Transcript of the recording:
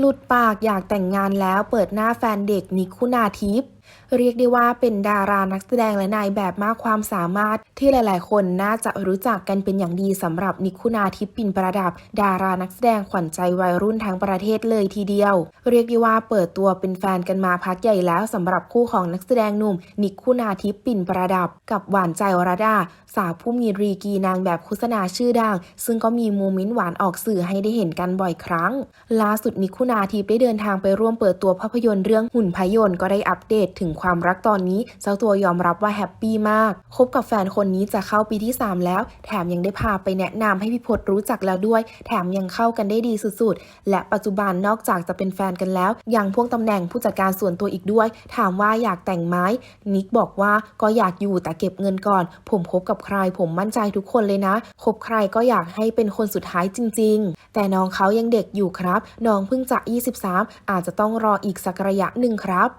หลุดปากอยากแต่งงานแล้วเปิดหน้าแฟนเด็กนิกคุณาทิพย์ เรียกได้ว่าเป็นดารานักแสดงและนายแบบมากความสามารถ ที่หลาย ๆ คนน่าจะรู้จักกันเป็นอย่างดีสำหรับนิคุณาทิพย์ปินประดับ ดารานักแสดงขวัญใจวัยรุ่นทั้งประเทศเลยทีเดียว เรียกได้ว่าเปิดตัวเป็นแฟนกันมาพักใหญ่แล้วสำหรับคู่ของนักแสดงหนุ่ม นิคุณาทิพย์ปินประดับ กับหวานใจวรดา สาวผู้มีรีกีนางแบบโฆษณาชื่อดัง ซึ่งก็มีโมเมนต์หวานออกสื่อให้ได้เห็นกันบ่อยครั้ง ล่าสุดนิคุณาทิพย์ได้เดินทางไปร่วมเปิดตัวภาพยนตร์เรื่องหุ่นพยนต์ก็ได้อัปเดตถึงความรักตอนนี้เจ้าตัวยอมรับว่าแฮปปี้มากคบกับแฟนคนนี้จะเข้าปีที่ 3 แล้ว แถมยังได้พาไปแนะนำให้พี่พศรู้จักแล้วด้วย แถมยังเข้ากันได้ดีสุดๆ และปัจจุบันนอกจากจะเป็นแฟนกันแล้ว ยังพ่วงตำแหน่งผู้จัดการส่วนตัวอีกด้วย ถามว่าอยากแต่งไหมนิกบอกว่าก็อยากอยู่แต่เก็บเงินก่อน ผมคบกับใคร ผมมั่นใจทุกคนเลยนะคบใครก็อยากให้เป็นคนสุดท้ายจริง ๆ แต่น้องเขายังเด็กอยู่ครับ น้องเพิ่งจะ 23 อาจจะต้องรออีกสักระยะหนึ่งครับ